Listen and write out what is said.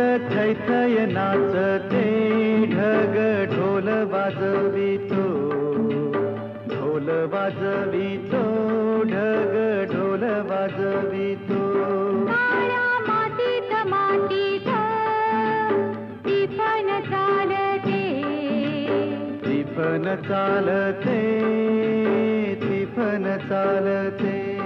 चैतय नाच नाचते ढग ढोल वाजवितो. ढोल वाजवितो ढग ढोल वाजवितो. काळ्या मातीत मातीत टिपण चालते. टिफन चालते टिफन चालते.